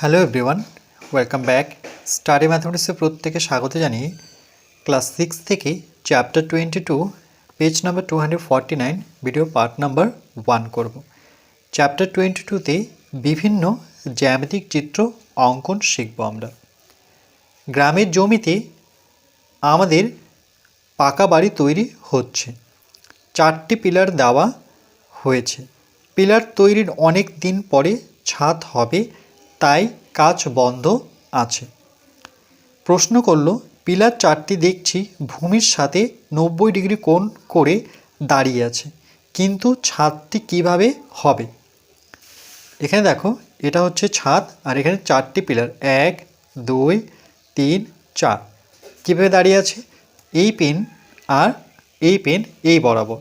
Hello everyone welcome back study ম্যাথমেটিক্সে প্রত্যেকে স্বাগত জানিয়ে ক্লাস সিক্স থেকে chapter twenty two page number two hundred forty nine video part number one করব। Chapter twenty টুতে বিভিন্ন জ্যামিতিক চিত্র অঙ্কন শিখব আমরা। গ্রামের জমিতে আমাদের পাকা বাড়ি তৈরি হচ্ছে। চারটি পিলার দেওয়া হয়েছে। পিলার তৈরির অনেক দিন পরে ছাদ হবে। তাই কাজ বন্ধ আছে। প্রশ্ন করল, পিলার চারটি দেখছি, ভূমির সাথে নব্বই ডিগ্রি কোণ করে দাঁড়িয়ে আছে, কিন্তু ছাদটি কীভাবে হবে? এখানে দেখো, এটা হচ্ছে ছাদ আর এখানে চারটি পিলার, এক, দুই, তিন, চার। কীভাবে দাঁড়িয়ে আছে? এই পেন আর এই পেন এই বরাবর।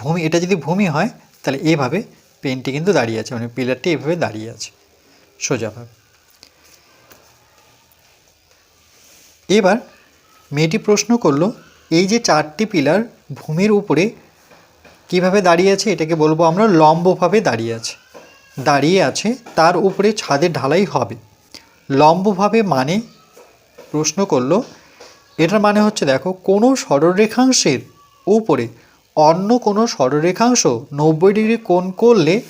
ভূমি, এটা যদি ভূমি হয়, তাহলে এইভাবে পেনটি কিন্তু দাঁড়িয়ে আছে মানে পিলারটি এভাবে দাঁড়িয়ে আছে সোজাভাবে এবার মেয়েটি প্রশ্ন করল, এই যে চারটি পিলার ভূমির উপরে কীভাবে দাঁড়িয়ে আছে, এটাকে বলব আমরা লম্বভাবে দাঁড়িয়ে আছে। দাঁড়িয়ে আছে, তার উপরে ছাদের ঢালাই হবে। লম্বভাবে মানে প্রশ্ন করল, এটার মানে হচ্ছে দেখো, কোনো সরলরেখাংশের উপরে অন্য কোনো সরলরেখাংশ নব্বই ডিগ্রি কোণ করলে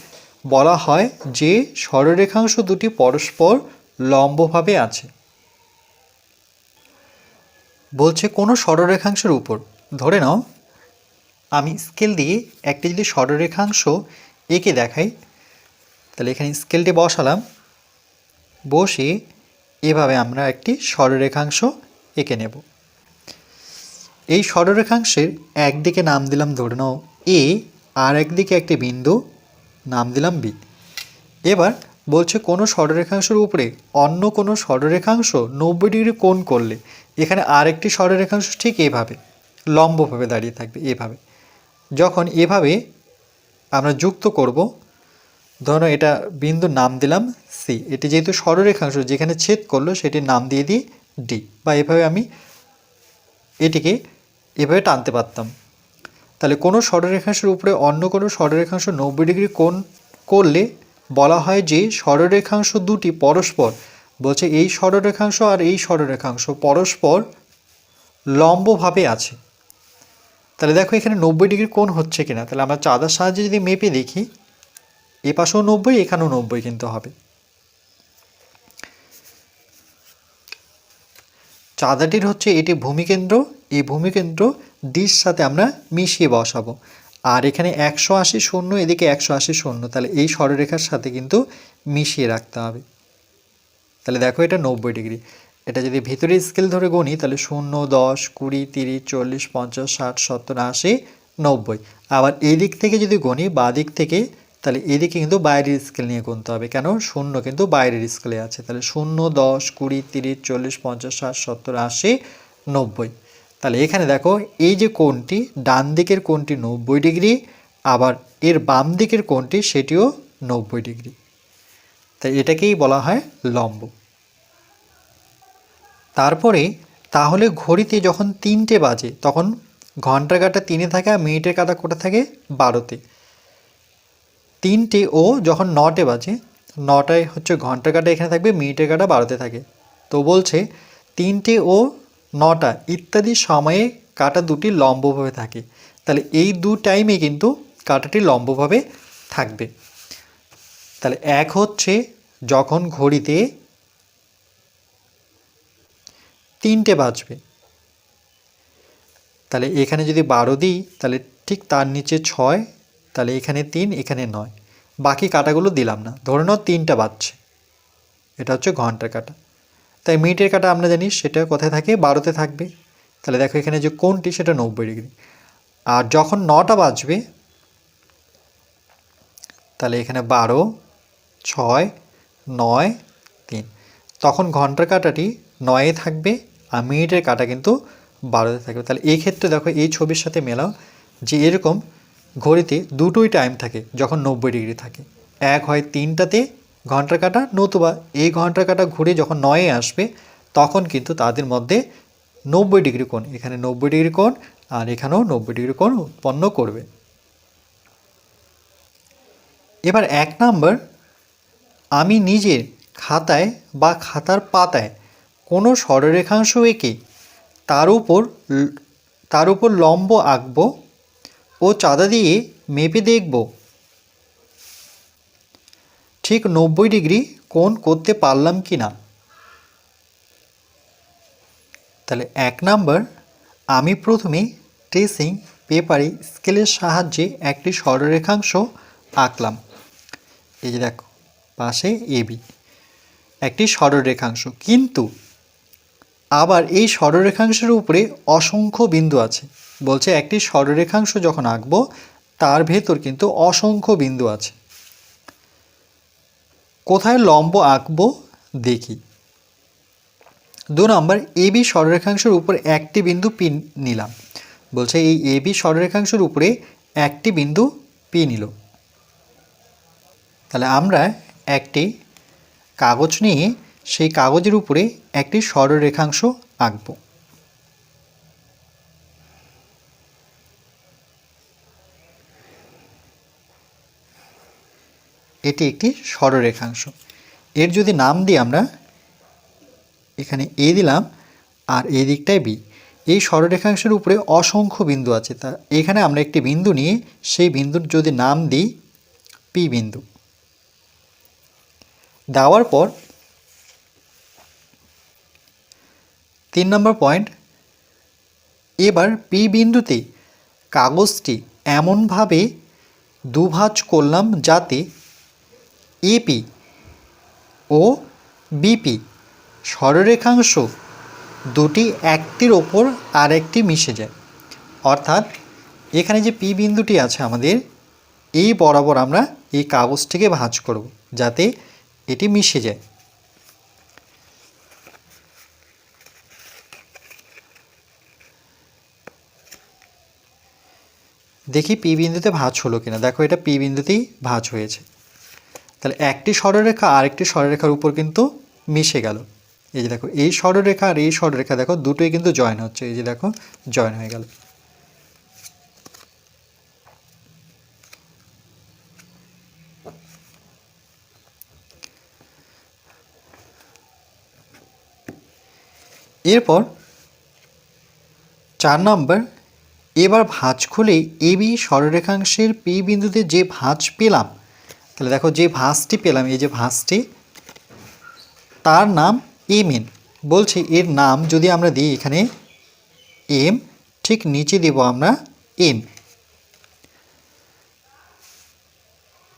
বলা হয় যে সরলরেখাংশ দুটি পরস্পর লম্বভাবে আছে। বলছে কোনো সরলরেখাংশের উপর। ধরে নাও, আমি স্কেল দিয়ে একটি যদি সরলরেখাংশ এঁকে দেখাই, তাহলে এখানে স্কেলটি বসালাম। বসে এভাবে আমরা একটি সরলরেখাংশ এঁকে নেব। এই সরলরেখাংশের একদিকে নাম দিলাম ধরে নাও এ আর একদিকে একটি বিন্দু নাম দিলাম বি। এবার বলছে কোনো সরলরেখাংশের উপরে অন্য কোনো সরলরেখাংশ নব্বই ডিগ্রি কোণ করলে এখানে আরেকটি সরলরেখাংশ ঠিক এভাবে, লম্বভাবে দাঁড়িয়ে থাকবে, এভাবে। যখন এভাবে আমরা যুক্ত করব, ধরো এটা বিন্দুর নাম দিলাম সি, এটি যেহেতু সরলরেখাংশ যেখানে ছেদ করল সেটির নাম দিয়ে দিই ডি, বা এভাবে আমি এটিকে এভাবে টানতে পারতাম। তাহলে কোনো সরলরেখাংশের উপরে অন্য কোনো সরলরেখাংশ নব্বই ডিগ্রি কোণ করলে বলা হয় যে সরলরেখাংশ দুটি পরস্পর বলছে এই সরলরেখাংশ আর এই সরলরেখাংশ পরস্পর লম্বভাবে আছে। তাহলে দেখো এখানে নব্বই ডিগ্রি কোণ হচ্ছে কিনা। তাহলে আমরা চাঁদার সাহায্যে যদি মেপে দেখি, এ পাশেও নব্বই, এখানেও নব্বই কিন্তু হবে। চাঁদাটির হচ্ছে এটি ভূমিকেন্দ্র। এই ভূমিকেন্দ্র ডির সাথে আমরা মিশিয়ে বসাবো। আর এখানে একশো আশি শূন্য, এদিকে একশো আশি শূন্য। তাহলে এই সরলরেখার সাথে কিন্তু মিশিয়ে রাখতে হবে। তাহলে দেখো এটা নব্বই ডিগ্রি। এটা যদি ভিতরে স্কেল ধরে গণি তাহলে শূন্য, দশ, কুড়ি, তিরিশ, চল্লিশ, পঞ্চাশ, ষাট, সত্তর, আশি, নব্বই। আবার এই দিক থেকে যদি গণি বা দিক থেকে তাহলে এদিকে কিন্তু বাইরের স্কেল নিয়ে গুনতে হবে। কেন? শূন্য কিন্তু বাইরের স্কেলে আছে। তাহলে শূন্য, দশ, কুড়ি, তিরিশ, চল্লিশ, পঞ্চাশ, ষাট, সত্তর, আশি, নব্বই। তাহলে এখানে দেখো, এই যে কোণটি, ডান দিকের কোণটি নব্বই ডিগ্রি, আবার এর বাম দিকের কোণটি সেটিও নব্বই ডিগ্রি। তাই এটাকেই বলা হয় লম্ব। তারপরে, তাহলে ঘড়িতে যখন তিনটে বাজে, তখন ঘণ্টার কাটা তিনে থাকে আর মিনিটের কাটা কোটা থাকে বারোতে। তিনটে ও যখন নটে বাজে, নটায় হচ্ছে ঘণ্টার কাটা এখানে থাকবে, মিনিটের কাটা বারোতে থাকে। তো বলছে, তিনটে ও নটা ইত্যাদি সময়ে কাটা দুটি লম্বভাবে থাকে। তাহলে এই দু টাইমে কিন্তু কাটাটি লম্বভাবে থাকবে। তাহলে এক হচ্ছে যখন ঘড়িতে তিনটে বাজবে। তাহলে এখানে যদি বারো দিই, তাহলে ঠিক তার নিচে ছয় তাহলে এখানে তিন, এখানে নয়। বাকি কাটাগুলো দিলাম না। ধরে নাও তিনটা বাজছে। এটা হচ্ছে ঘণ্টার কাটা। তাই মিনিটের কাটা আমরা জানি সেটা কোথায় থাকে? বারোতে থাকবে। তাহলে দেখো এখানে যে কোনটি, সেটা নব্বই ডিগ্রি। আর যখন নটা বাজবে, তাহলে এখানে বারো, ছয়, নয়, তিন। তখন ঘণ্টার কাটাটি নয়ে থাকবে আর মিনিটের কাটা কিন্তু বারোতে থাকবে। তাহলে এই ক্ষেত্রে দেখো এই ছবির সাথে মেলাও যে এরকম ঘড়িতে দুটোই টাইম থাকে যখন নব্বই ডিগ্রি থাকে। এক হয় তিনটাতে ঘণ্টার কাটা, নতুবা এই ঘণ্টার কাটা ঘুরে যখন নয়ে আসবে, তখন কিন্তু তাদের মধ্যে নব্বই ডিগ্রি কোণ, এখানে নব্বই ডিগ্রি কোণ আর এখানেও নব্বই ডিগ্রি কোণ উৎপন্ন করবে। এবার এক নাম্বার আমি নিজের খাতায় বা খাতার পাতায় কোনো সরলরেখাংশ এঁকে তার উপর তার উপর লম্ব আঁকব ও চাঁদা দিয়ে মেপে দেখব। ঠিক নব্বই ডিগ্রি কোণ করতে পারলাম কি না? তাহলে এক নাম্বার, আমি প্রথমে ট্রেসিং পেপারে স্কেলের সাহায্যে একটি সরলরেখাংশ আঁকলাম। এই যে দেখো, পাশে এবি একটি সরলরেখাংশ। কিন্তু আবার এই সরলরেখাংশের উপরে অসংখ্য বিন্দু আছে। বলছে, একটি সরলরেখাংশ যখন আঁকবো, তার ভেতর কিন্তু অসংখ্য বিন্দু আছে। কোথায় লম্ব আঁকবো, দেখি। দু নম্বর এবি সরলরেখাংশের উপর একটি বিন্দু পি নিলাম। বলছে, এই এবি সরলরেখাংশের উপরে একটি বিন্দু পি নিল। তাহলে আমরা একটি কাগজ নিয়ে সেই কাগজের উপরে একটি সরলরেখাংশ আঁকব। এটি একটি সরলরেখাংশ এর যদি নাম দিই আমরা, এখানে এ দিলাম আর এই দিকটায় বি। এই সরলরেখাংশের উপরে অসংখ্য বিন্দু আছে। তা এখানে আমরা একটি বিন্দু নিয়ে সেই বিন্দুর যদি নাম দিই পি বিন্দু। দেওয়ার পর তিন নম্বর পয়েন্ট, এবার পি বিন্দুতে কাগজটি এমনভাবে দুভাজ করলাম যাতে এপি ও বিপি সরলরেখাংশ দুটি একটির ওপর আরেকটি মিশে যায়। অর্থাৎ এখানে যে পি বিন্দুটি আছে আমাদের, এই বরাবর আমরা এই কাগজটিকে ভাঁজ করব যাতে এটি মিশে যায়। দেখি পি বিন্দুতে ভাঁজ হলো কিনা। দেখো এটা পি বিন্দুতেই ভাঁজ হয়েছে। তাহলে একটি সরলরেখা আরেকটি সরলরেখার উপর কিন্তু মিশে গেল। এই যে দেখো, এই সরলরেখা আর এই সরলরেখা দেখো, দুটোই কিন্তু জয়েন হচ্ছে। এই যে দেখো জয়েন হয়ে গেল। এরপর চার নম্বর, এবার ভাঁজ খুলে এবি সরলরেখাংশের পি বিন্দুতে যে ভাঁজ পেলাম তাহলে দেখো যে ভাঁজটি পেলাম, এই যে ভাঁজটি, তার নাম এম এন। বলছে এর নাম যদি আমরা দিই এখানে এম, ঠিক নিচে দেব আমরা এন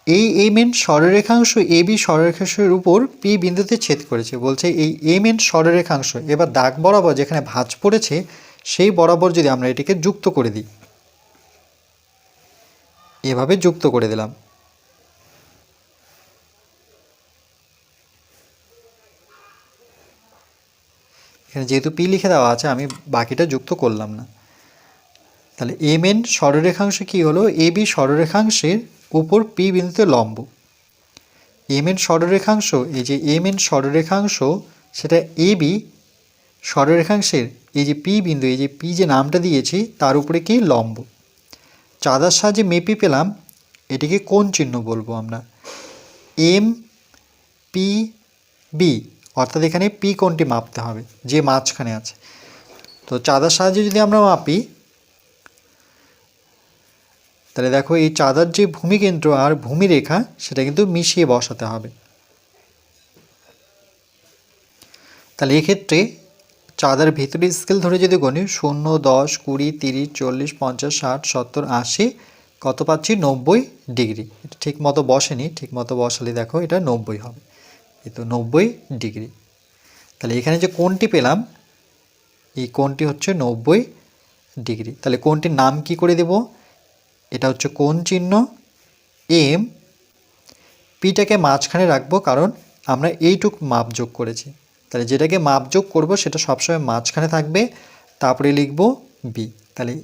এই এম এন সরলরেখাংশ এ বি সরলরেখাংশের উপর পি বিন্দুতে ছেদ করেছে। বলছে এই এম এন সরলরেখাংশ এবার দাগ বরাবর যেখানে ভাঁজ পড়েছে, সেই বরাবর যদি আমরা এটিকে যুক্ত করে দিই। এভাবে যুক্ত করে দিলাম। এখানে যেহেতু পি লিখে দেওয়া আছে, আমি বাকিটা যুক্ত করলাম না। তাহলে এম এন সরলরেখাংশ কী হলো? এ বি সরলরেখাংশের উপর পি বিন্দুতে লম্ব। এম এন সরলরেখাংশ, এই যে এম এন সরলরেখাংশ, সেটা এ বি সরলরেখাংশের, এই যে পি বিন্দু, এই যে পি যে নামটা দিয়েছি, তার উপরে কি? লম্ব। চাঁদার সাহায্যে মেপি পেলাম, এটিকে কোন চিহ্ন বলব আমরা। এম পি বি অর্থাৎ এখানে পি কোনটি মাপতে হবে, যে মাঝখানে আছে। তো চাঁদার সাহায্যে যদি আমরা মাপি, তাহলে দেখো এই চাঁদার যে ভূমিকেন্দ্র আর ভূমিরেখা, সেটা কিন্তু মিশিয়ে বসাতে হবে। তাহলে এক্ষেত্রে চাঁদার ভিতরে স্কেল ধরে যদি গণি, শূন্য, দশ, কুড়ি, তিরিশ, চল্লিশ, পঞ্চাশ, ষাট, সত্তর, আশি, কত পাচ্ছি? নব্বই ডিগ্রি। ঠিক মতো বসেনি ঠিক মতো বসালে দেখো এটা নব্বই হবে। এই তো নব্বই ডিগ্রি। তাহলে এখানে যে কোণটি পেলাম, এই কোণটি হচ্ছে নব্বই ডিগ্রি। তাহলে কোণটির নাম কি করে দেব? এটা হচ্ছে কোণ চিহ্ন এম। পিটাকে মাঝখানে রাখব কারণ আমরা এইটুক মাপ যোগ করেছি। তাহলে যেটাকে মাপ যোগ করব সেটা সবসময় মাঝখানে থাকবে, তারপরে লিখব বি তাহলে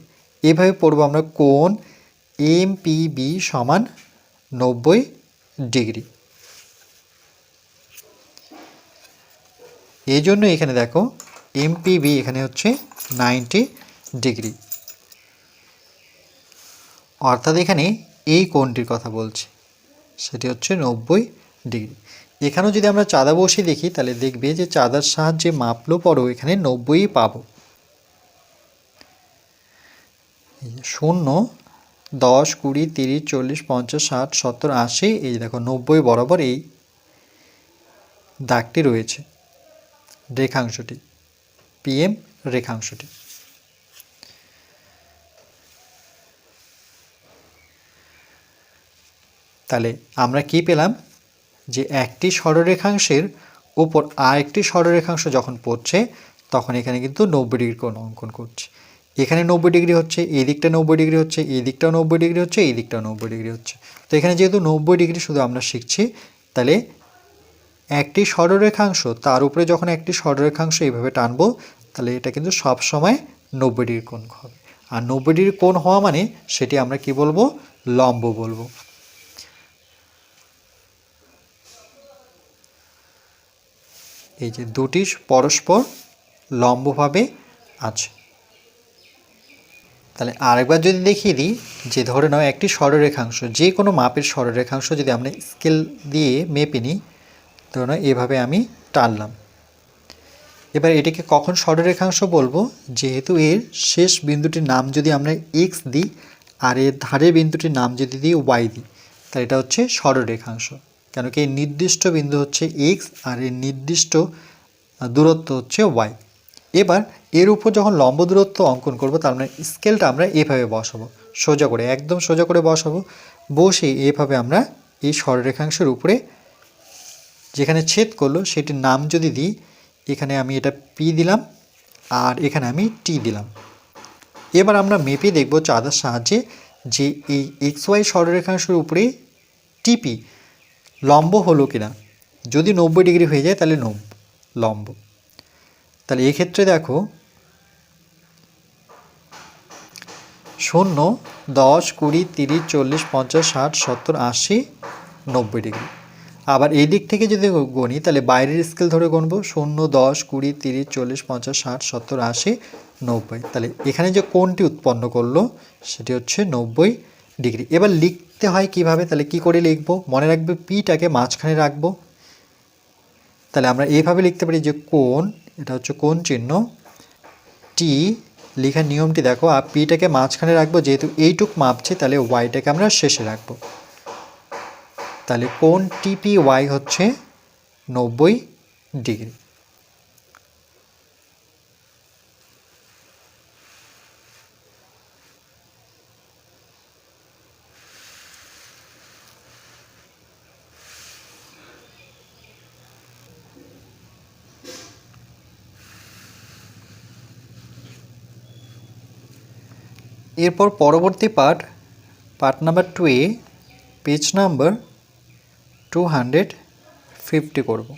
এভাবে পড়ব আমরা কোণ এম পি বি সমান নব্বই ডিগ্রি। এই জন্য এখানে দেখো এমপিবি এখানে হচ্ছে নাইনটি ডিগ্রি অর্থাৎ এখানে এই কোণটির কথা বলছি, সেটি হচ্ছে নব্বই ডিগ্রি এখানেও যদি আমরা চাঁদা বসিয়ে দেখি, তাহলে দেখবে যে চাঁদার সাহায্যে মাপলো পরও এখানে নব্বই পাবো। শূন্য, দশ, কুড়ি, তিরিশ, চল্লিশ, পঞ্চাশ, ষাট, সত্তর, আশি, এই দেখো নব্বই বরাবর এই দাগটি রয়েছে। রেখাংশটি পিএম রেখাংশটি। তাহলে আমরা কি পেলাম? যে একটি সরলরেখাংশের উপর আরেকটি সরলরেখাংশ যখন পড়ছে, তখন এখানে কিন্তু নব্বই ডিগ্রি কোণ অঙ্কন করছে। এখানে নব্বই ডিগ্রি হচ্ছে, এই দিকটা নব্বই ডিগ্রি হচ্ছে, এই দিকটাও নব্বই ডিগ্রি হচ্ছে, এই দিকটাও নব্বই ডিগ্রি হচ্ছে। তো এখানে যেহেতু নব্বই ডিগ্রি শুধু আমরা শিখছি, তাহলে একটি সরলরেখাংশ তার উপরে যখন একটি সরলরেখাংশ এইভাবে টানবো, তাহলে এটা কিন্তু সব সময় নব্বই ডিগ্রি কোণ হবে। আর নব্বই ডিগ্রি কোণ হওয়া মানে সেটি আমরা কি বলব? লম্ব বলব। এই যে দুটি পরস্পর লম্বভাবে আছে। তাহলে আরেকবার যদি দেখিয়ে দিই, যে ধরে নাও একটি সরলরেখাংশ যে কোনো মাপের সরলরেখাংশ যদি আমরা স্কেল দিয়ে মেপে নিই ধরে নাও এভাবে আমি টানলাম। এবার এটাকে কখন সরলরেখাংশ বলব? যেহেতু এর শেষ বিন্দুটির নাম যদি আমরা এক্স দিই, আর এর ধারের বিন্দুটির নাম যদি দিই ওয়াই দিই, তাহলে এটা হচ্ছে সরলরেখাংশ কেন কি এই নির্দিষ্ট বিন্দু হচ্ছে এক্স আর এর নির্দিষ্ট দূরত্ব হচ্ছে ওয়াই এবার এর উপর যখন লম্ব দূরত্ব অঙ্কন করব, তার মানে স্কেলটা আমরা এভাবে বসাবো। সোজা করে, একদম সোজা করে বসাবো। বসে এভাবে আমরা এই সরলরেখাংশের উপরে যেখানে ছেদ করল সেটির নাম যদি দিই, এখানে আমি এটা পি দিলাম আর এখানে আমি টি দিলাম। এবার আমরা মেপে দেখব চাঁদার সাহায্যে যে এই এক্স ওয়াই সরলরেখাংশের উপরে টিপি লম্ব হলো কিনা। যদি নব্বই ডিগ্রি হয়ে যায় তাহলে নব, লম্ব। তাহলে এক্ষেত্রে দেখো, শূন্য, দশ, কুড়ি, তিরিশ, চল্লিশ, পঞ্চাশ, ষাট, সত্তর, আশি, নব্বই ডিগ্রি। আবার এই দিক থেকে যদি গণি, তাহলে বাইরের স্কেল ধরে গণবো, শূন্য, দশ, কুড়ি, তিরিশ, চল্লিশ, পঞ্চাশ, ষাট, সত্তর, আশি, নব্বই। তাহলে এখানে যে কোণটি উৎপন্ন করল, সেটি হচ্ছে নব্বই ডিগ্রি। এবার লিখতে হয় কীভাবে? তাহলে কি করে লিখব? মনে রাখবে পিটাকে মাঝখানে রাখব। তাহলে আমরা এইভাবে লিখতে পারি যে কোণ, এটা হচ্ছে কোণ চিহ্ন টি লেখার নিয়মটি দেখো, আর পিটাকে মাঝখানে রাখব, যেহেতু এইটুক মাপছে, তাহলে ওয়াইটাকে আমরা শেষে রাখব। তাহলে কোণ টিপি ওয়াই হচ্ছে নব্বই ডিগ্রি? এরপর পরবর্তী পার্ট পার্ট নাম্বার টু এ page number two hundred fifty করব।